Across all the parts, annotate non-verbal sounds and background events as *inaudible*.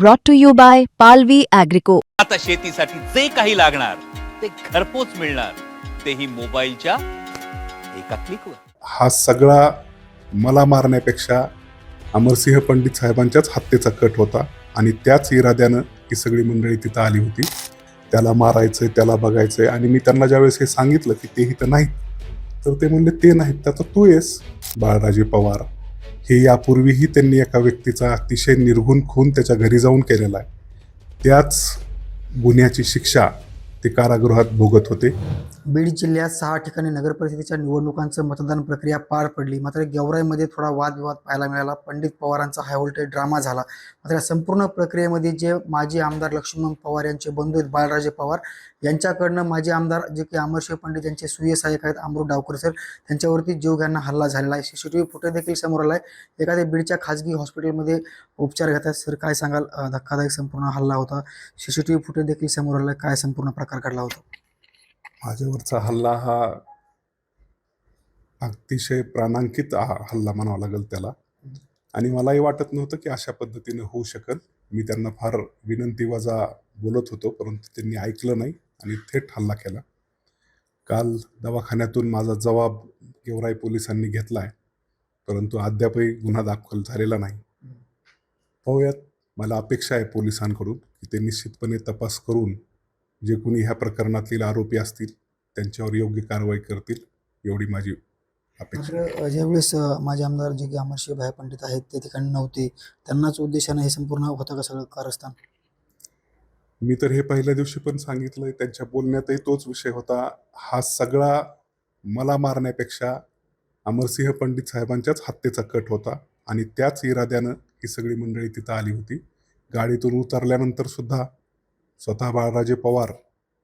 brought to you by Palvi Agrico. आता शेतीसाठी जे काही लागणार ते घरपोच मिळणार. तेही मोबाईलच्या एका क्लिकवर हा सगळा मला मारण्यापेक्षा अमरसिंह पंडित साहेबांच्याच हत्येचा कट होता आणि त्याच इराद्यानं ही सगळी मंडळी तिथं आली होती. त्याला मारायचंय त्याला बघायचंय आणि मी त्यांना ज्यावेळेस हे सांगितलं की ते इथं नाहीत तर ते म्हणले ते नाहीत त्याचा तू येस. बाळराजे पवार हे यापूर्वीही त्यांनी एका व्यक्तीचा अतिशय निर्घुण खून त्याच्या घरी जाऊन केलेला आहे. त्याच गुन्ह्याची शिक्षा ते कारागृहात भोगत होते. बीड जिल्ह्यात सहा ठिकाणी नगरपरिषदेच्या निवडणुकांचं मतदान प्रक्रिया पार पडली. मात्र गेवराईमध्ये थोडा वादविवाद पाहायला मिळाला. पंडित पवारांचा हायव्होल्टेज ड्रामा झाला. मात्र या संपूर्ण प्रक्रियेमध्ये जे माजी आमदार लक्ष्मण पवार यांचे बंधू आहेत बाळराजे पवार यांच्याकडनं माजी आमदार जे की अमरशिव पंडित यांचे सुय सहाय्यक आहेत अमृत डावकर सर त्यांच्यावरती जीवघ्यांना हल्ला झालेला आहे. सीसीटीव्ही फुटेज देखील समोर आला आहे एखाद्या बीडच्या खाजगी हॉस्पिटलमध्ये उपचार घेतात. सर काय सांगाल? धक्कादायक संपूर्ण हल्ला होता. सीसीटीव्ही फुटेज देखील समोर आला आहे काय संपूर्ण प्रकार घडला होता? माझ्यावरचा हल्ला हा अतिशय प्राणांकित हल्ला म्हणावा लागेल त्याला. आणि मलाही वाटत नव्हतं की अशा पद्धतीने होऊ शकल. मी त्यांना फार विनंती वजा बोलत होतो परंतु त्यांनी ऐकलं नाही आणि थेट हल्ला केला. काल दवाखान्यातून माझा जबाब गेवराई पोलिसांनी घेतला आहे परंतु अद्यापही गुन्हा दाखल झालेला नाही. पाहूयात. मला अपेक्षा आहे पोलिसांकडून की ते निश्चितपणे तपास करून जे कोणी ह्या प्रकरणातील आरोपी असतील त्यांच्यावर योग्य कारवाई करतील एवढी माझी. मात्र ज्यावेळेस माझे आमदार जे की अमरशिव भाई पंडित आहेत ते ठिकाणी नव्हते त्यांनाच उद्देशाने हे संपूर्ण होतं का सगळं कारस्थान? मी तर हे पहिल्या दिवशी पण सांगितलंय त्यांच्या बोलण्यातही तोच विषय होता. हा सगळा मला मारण्यापेक्षा अमरसिंह पंडित साहेबांच्याच हत्येचा कट होता आणि त्याच इराद्यानं ही सगळी मंडळी तिथं आली होती. गाडीतून उतरल्यानंतर सुद्धा स्वतः बाळराजे पवार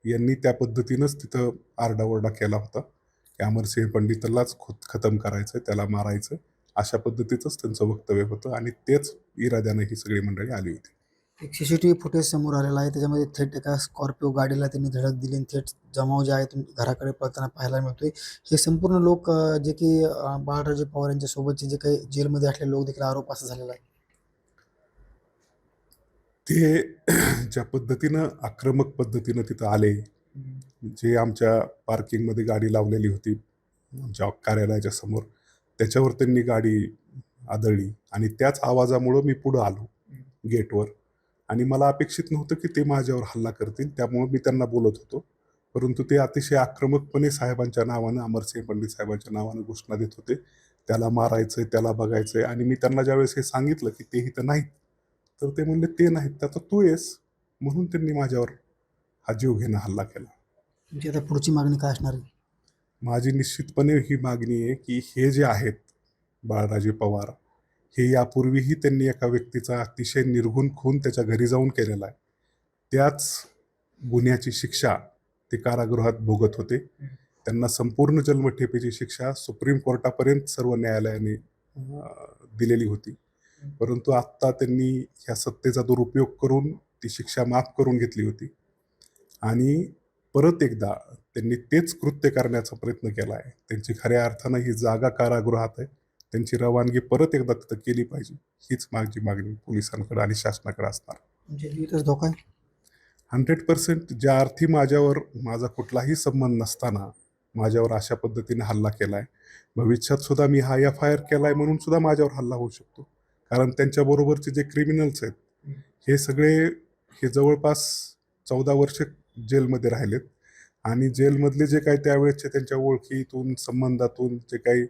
यांनी त्या पद्धतीनंच तिथं आरडाओरडा केला होता. की अमरसिंह पंडितलाच खुद खतम करायचं त्याला मारायचं अशा पद्धतीचंच त्यांचं वक्तव्य होतं आणि तेच इराद्यानं ही सगळी मंडळी आली होती. एक C C T V footage समोर आलेला आहे त्याच्यामध्ये थेट एका स्कॉर्पिओ गाडीला त्यांनी धडक दिली आणि थेट जमाव जे आहे तुम्ही घराकडे पळताना पाहायला मिळतोय. हे संपूर्ण लोक जे की बाळराजे पवार यांच्यासोबतचे जे काही जेलमध्ये असलेले लोक देखील आरोप असा झालेला आहे. ते *clears throat* ज्या पद्धतीनं आक्रमक पद्धतीनं तिथं आले जे आमच्या पार्किंगमध्ये गाडी लावलेली होती आमच्या कार्यालयाच्या समोर त्याच्यावर त्यांनी गाडी आदळली आणि त्याच आवाजामुळं मी पुढं आलो गेटवर. आणि मला अपेक्षित नव्हतं की ते माझ्यावर हल्ला करतील त्यामुळं मी त्यांना बोलत होतो. परंतु ते अतिशय आक्रमकपणे साहेबांच्या नावानं अमरसिंह पंडित साहेबांच्या नावानं घोषणा देत होते. त्याला मारायचंय त्याला बघायचंय आणि मी त्यांना ज्यावेळेस हे सांगितलं की ते इथं नाहीत तर ते म्हणले ते नाहीत त्याचा तू येस. म्हणून त्यांनी माझ्यावर हा जीव घेणं हल्ला केला. तुमची आता पुढची मागणी काय असणार? आहे माझी निश्चितपणे ही मागणी आहे की हे जे आहेत बाळराजे पवार हे यापूर्वीही त्यांनी एका व्यक्तीचा अतिशय निर्घुण खून त्याच्या घरी जाऊन केलेला आहे. त्याच गुन्ह्याची शिक्षा ते कारागृहात भोगत होते. त्यांना संपूर्ण जन्मठेपेची शिक्षा सुप्रीम कोर्टापर्यंत सर्व न्यायालयाने अं, दिलेली होती. परंतु आत्ता त्यांनी ह्या सत्तेचा दुरुपयोग करून ती शिक्षा माफ करून घेतली होती. आणि परत एकदा त्यांनी तेच कृत्य करण्याचा प्रयत्न केला आहे त्यांची खऱ्या अर्थानं ही जागा कारागृहात आहे. त्यांची रवानगी परत एकदा तिथं केली पाहिजे हीच माझी मागणी पोलिसांकडे आणि शासनाकडे असणार. जीवितच धोका हंड्रेड पर्सेंट ज्या अर्थी माझ्यावर माझा कुठलाही संबंध नसताना माझ्यावर अशा पद्धतीने हल्ला केला आहे भविष्यात सुद्धा मी हा एफ आय आर केला आहे म्हणून सुद्धा माझ्यावर हल्ला होऊ शकतो. कारण त्यांच्याबरोबरचे जे क्रिमिनल्स आहेत हे सगळे हे जवळपास चौदा वर्ष जेलमध्ये राहिलेत. आणि जेलमधले जे काही त्यावेळेसचे त्यांच्या ओळखीतून संबंधातून जे काही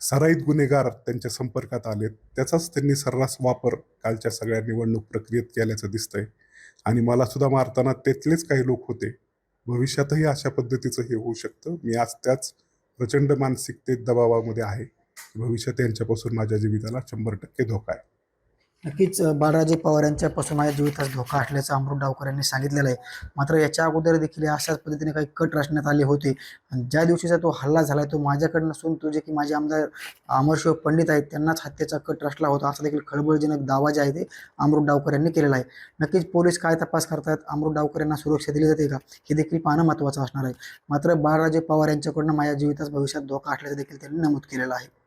सराईत गुन्हेगार त्यांच्या संपर्कात आलेत त्याचाच त्यांनी सर्रास वापर कालच्या सगळ्या निवडणूक प्रक्रियेत केल्याचं दिसतंय. आणि मला सुद्धा मारताना तेथलेच काही लोक होते. भविष्यातही अशा पद्धतीचं हे होऊ शकतं. मी आज त्याच प्रचंड मानसिकतेत दबावामध्ये आहे. भविष्यात यांच्यापासून माझ्या जीविताला शंभर टक्के धोका आहे. नक्कीच बाळराजे पवार यांच्यापासून माझ्या जीवितास धोका असल्याचं अमृत डावकर यांनी सांगितलेलं आहे. मात्र याच्या अगोदर देखील अशाच पद्धतीने काही कट रचण्यात आले होते. आणि ज्या दिवशीचा तो हल्ला झाला तो माझ्याकडे नसून तो जे की माझे आमदार अमरशिव पंडित आहेत त्यांनाच हत्येचा कट रचला होता. असा देखील खळबळजनक दावा जे आहे ते अमृत डावकर यांनी केलेला आहे. नक्कीच पोलीस काय तपास करतायत अमृत डावकर यांना सुरक्षा दिली जाते का? हे देखील पाहणं महत्त्वाचं असणार आहे. मात्र बाळराजे पवार यांच्याकडनं माझ्या जीवितास भविष्यात धोका असल्याचं देखील त्यांनी नमूद केलेलं आहे.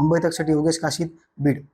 मुंबई तकसाठी योगेश काशीद बीड